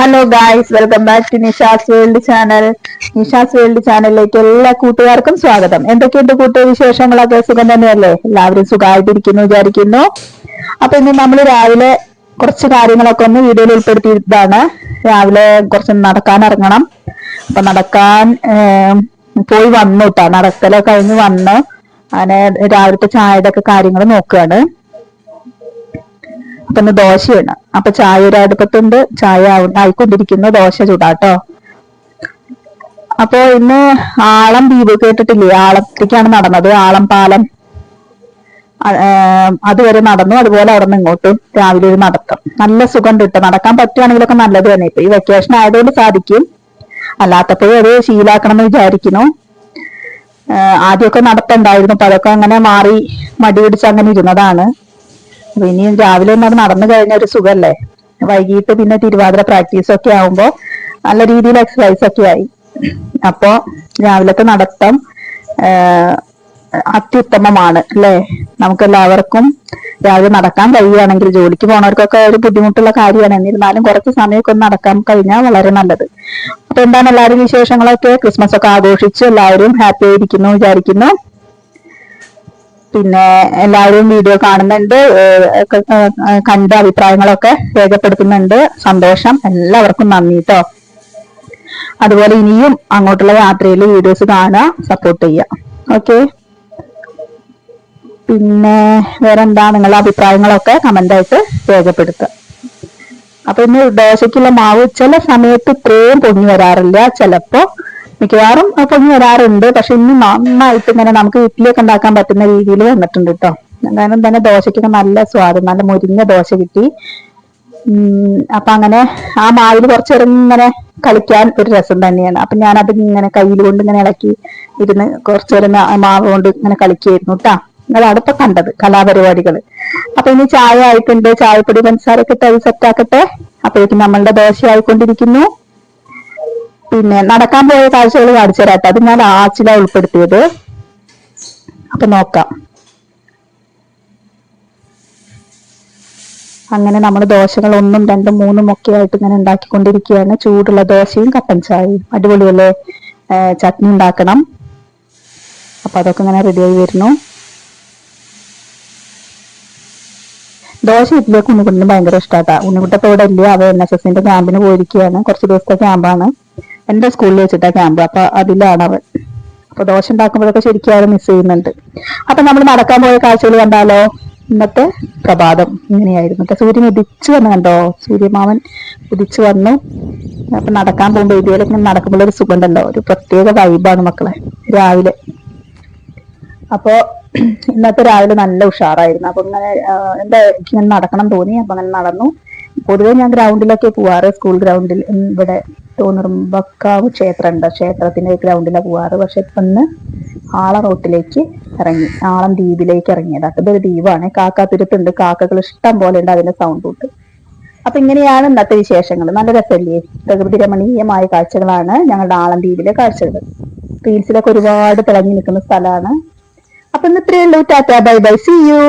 Hello guys welcome back to Nisha's world channel Nisha's world ചാനലിലേക്ക് എല്ലാ കൂട്ടുകാർക്കും സ്വാഗതം. എന്തൊക്കെയുണ്ട് കൂട്ടു വിശേഷങ്ങളൊക്കെ? സുഖം തന്നെയല്ലേ? എല്ലാവരും സുഖമായിട്ടിരിക്കുന്നു വിചാരിക്കുന്നു. അപ്പൊ ഇന്ന് നമ്മൾ രാവിലെ കുറച്ച് കാര്യങ്ങളൊക്കെ ഒന്ന് വീഡിയോയിൽ ഉൾപ്പെടുത്തിയതാണ്. രാവിലെ കുറച്ച് നടക്കാൻ ഇറങ്ങണം. അപ്പൊ നടക്കാൻ പോയി വന്നു കേട്ടോ നടക്കലൊക്കെ കഴിഞ്ഞ് വന്ന്. അങ്ങനെ രാവിലത്തെ ചായയുടെ ഒക്കെ കാര്യങ്ങൾ നോക്കുകയാണ് അപ്പൊ ഇന്ന് ദോശയാണ്. അപ്പൊ ചായ ഒരു അടുപ്പത്തുണ്ട്. ചായ ആയിക്കൊണ്ടിരിക്കുന്ന. ദോശ ചൂടാട്ടോ. അപ്പൊ ഇന്ന് ആളം ദ്വീപ് കേട്ടിട്ടില്ലേ? ആളത്തേക്കാണ് നടന്നത്. ആളം പാലം അതുവരെ നടന്നു. അതുപോലെ അവിടെ നിന്ന് ഇങ്ങോട്ടും രാവിലെ ഒരു നടത്തം. നല്ല സുഖം കിട്ടും. നടക്കാൻ പറ്റുവാണെങ്കിലൊക്കെ നല്ലത് തന്നെ. ഇപ്പൊ ഈ വെക്കേഷൻ ആയതുകൊണ്ട് സാധിക്കും. അല്ലാത്തപ്പോഴും അത് ശീലാക്കണം എന്ന് വിചാരിക്കുന്നു ആദ്യമൊക്കെ നടത്തുണ്ടായിരുന്നു. അപ്പൊ അങ്ങനെ മാറി മടി പിടിച്ച് അങ്ങനെ ഇരുന്നതാണ്. അപ്പൊ ഇനി രാവിലെ ഒന്നും അത് നടന്നു കഴിഞ്ഞ ഒരു സുഖല്ലേ? വൈകിട്ട് പിന്നെ തിരുവാതിര പ്രാക്ടീസ് ഒക്കെ ആവുമ്പോ നല്ല രീതിയിൽ എക്സസൈസ് ഒക്കെ ആയി. അപ്പോ രാവിലത്തെ നടത്തം അത്യുത്തമമാണ് അല്ലേ? നമുക്ക് എല്ലാവർക്കും രാവിലെ നടക്കാൻ കഴിയുകയാണെങ്കിൽ ജോലിക്ക് പോണവർക്കൊക്കെ ഒരു ബുദ്ധിമുട്ടുള്ള കാര്യമാണ്. എന്നിരുന്നാലും കുറച്ച് സമയമൊക്കെ ഒന്ന് നടക്കാൻ കഴിഞ്ഞാൽ വളരെ നല്ലത്. അപ്പൊ എന്താണ് എല്ലാവരും വിശേഷങ്ങളൊക്കെ? ക്രിസ്മസ് ഒക്കെ ആഘോഷിച്ച് എല്ലാവരും ഹാപ്പി ആയിരിക്കുന്നു വിചാരിക്കുന്നു. പിന്നെ എല്ലാവരും വീഡിയോ കാണുന്നുണ്ട് കണ്ട അഭിപ്രായങ്ങളൊക്കെ രേഖപ്പെടുത്തുന്നുണ്ട്. സന്തോഷം. എല്ലാവർക്കും നന്ദി കേട്ടോ അതുപോലെ ഇനിയും അങ്ങോട്ടുള്ള യാത്രയിൽ വീഡിയോസ് കാണുക സപ്പോർട്ട് ചെയ്യുക. ഓക്കെ പിന്നെ വേറെ എന്താ നിങ്ങളുടെ അഭിപ്രായങ്ങളൊക്കെ കമന്റ് ആയിട്ട് രേഖപ്പെടുത്തുക. അപ്പൊ ഇന്ന് ദോശയ്ക്കുള്ള മാവ് ചില സമയത്ത് ഇത്രയും പൊങ്ങി വരാറില്ല. ചിലപ്പോ മിക്കവാറും പൊങ്ങി വരാറുണ്ട്. പക്ഷെ ഇന്ന് നന്നായിട്ട് ഇങ്ങനെ നമുക്ക് ഇഡ്ഡലിയൊക്കെ ഉണ്ടാക്കാൻ പറ്റുന്ന രീതിയിൽ വന്നിട്ടുണ്ട് കേട്ടോ. കാരണം തന്നെ ദോശയ്ക്കൊക്കെ നല്ല സ്വാദം നല്ല മുരിഞ്ഞ ദോശ കിട്ടി. അപ്പൊ അങ്ങനെ ആ മാവിൽ കുറച്ചു നേരം ഇങ്ങനെ കളിക്കാൻ ഒരു രസം തന്നെയാണ്. അപ്പൊ ഞാനത് ഇങ്ങനെ കയ്യിൽ കൊണ്ട് ഇങ്ങനെ ഇളക്കി ഇരുന്ന് കുറച്ചു നേരം മാവ് കൊണ്ട് ഇങ്ങനെ കളിക്കുകയായിരുന്നു കേട്ടാ. അതാണ് ഇപ്പൊ കണ്ടത് കലാപരിപാടികൾ അപ്പൊ ഇനി ചായ ആയിട്ടുണ്ട്. ചായപ്പൊടി പഞ്ചസാരൊക്കെ ഇട്ട് അത് സെറ്റ് ആക്കട്ടെ. അപ്പോഴേക്കും നമ്മളുടെ ദോശ ആയിക്കൊണ്ടിരിക്കുന്നു പിന്നെ നടക്കാൻ പോയ കാഴ്ചകൾ കാണിച്ചു തരാട്ടോ. അത് ഞാൻ ആച്ചില ഉൾപ്പെടുത്തിയത്. അപ്പൊ നോക്കാം. അങ്ങനെ നമ്മൾ ദോശകൾ ഒന്നും രണ്ടും മൂന്നും ഒക്കെ ആയിട്ട് ഇങ്ങനെ ഉണ്ടാക്കിക്കൊണ്ടിരിക്കുകയാണ്. ചൂടുള്ള ദോശയും കപ്പൻ ചായയും. അടിപൊളിയല്ലേ? ചട്നി ഉണ്ടാക്കണം. അപ്പൊ അതൊക്കെ ഇങ്ങനെ റെഡിയായി വരുന്നു. ദോശ ഇഡ്ഡലിയൊക്കെ ഉണ്ണിക്കുട്ടിന് ഭയങ്കര ഇഷ്ടാട്ടാ. ഉണ്ണിക്കുട്ടപ്പോ ഇവിടെ അവ എൻ എസ് എസിന്റെ ക്യാമ്പിന് പോയിരിക്കുകയാണ്. കുറച്ച് ദിവസത്തെ ക്യാമ്പാണ് എന്റെ സ്കൂളിൽ വെച്ചിട്ടാ ക്യാമ്പ് അപ്പൊ അതിലാണ് അവൻ. അപ്പൊ ദോശ ഉണ്ടാക്കുമ്പോഴൊക്കെ ശരിക്കും അവരെ മിസ് ചെയ്യുന്നുണ്ട്. അപ്പൊ നമ്മൾ നടക്കാൻ പോയ കാഴ്ചകൾ കണ്ടാലോ? ഇന്നത്തെ പ്രഭാതം ഇങ്ങനെയായിരുന്നു. അപ്പൊ സൂര്യൻ ഉദിച്ചു വന്നു കണ്ടോ? സൂര്യമാവൻ ഉദിച്ചു വന്നു. അപ്പൊ നടക്കാൻ പോകുമ്പോൾ ഇതുപോലെ ഇങ്ങനെ നടക്കുമ്പോൾ ഒരു സുഖം ഉണ്ടല്ലോ ഒരു പ്രത്യേക വൈബാണ് മക്കളെ. രാവിലെ. അപ്പോ ഇന്നത്തെ രാവിലെ നല്ല ഉഷാറായിരുന്നു. അപ്പൊ ഇങ്ങനെ എന്താ ഇങ്ങനെ നടക്കണം തോന്നി. അപ്പൊ അങ്ങനെ നടന്നു. പൊതുവെ ഞാൻ ഗ്രൗണ്ടിലൊക്കെ പോവാറ് സ്കൂൾ ഗ്രൗണ്ടിൽ ഇവിടെ തോന്നുറുമ്പക്കാവ് ക്ഷേത്രമുണ്ട്. ക്ഷേത്രത്തിന്റെ ഗ്രൗണ്ടിലാണ് പോവാറ്. പക്ഷെ ഇപ്പൊ ആള റോട്ടിലേക്ക് ഇറങ്ങി. ആളം ദ്വീപിലേക്ക് ഇറങ്ങിയത്. അതൊരു ദ്വീപാണ്. കാക്കാതുരത്തുണ്ട് കാക്കകൾ ഇഷ്ടം പോലെ ഉണ്ട് അതിന്റെ സൗണ്ട് തൊട്ട് അപ്പൊ ഇങ്ങനെയാണ് ഇന്നത്തെ വിശേഷങ്ങൾ. നല്ല രസമല്ലേ? പ്രകൃതി രമണീയമായ കാഴ്ചകളാണ് ഞങ്ങളുടെ ആളം ദ്വീപിലെ കാഴ്ചകൾ. റീൽസിലൊക്കെ ഒരുപാട് തിളങ്ങി നിൽക്കുന്ന സ്ഥലമാണ്. അപ്പൊ ഇന്ന് ഇത്രയേ ഉള്ളൂ. Tata bye bye. See you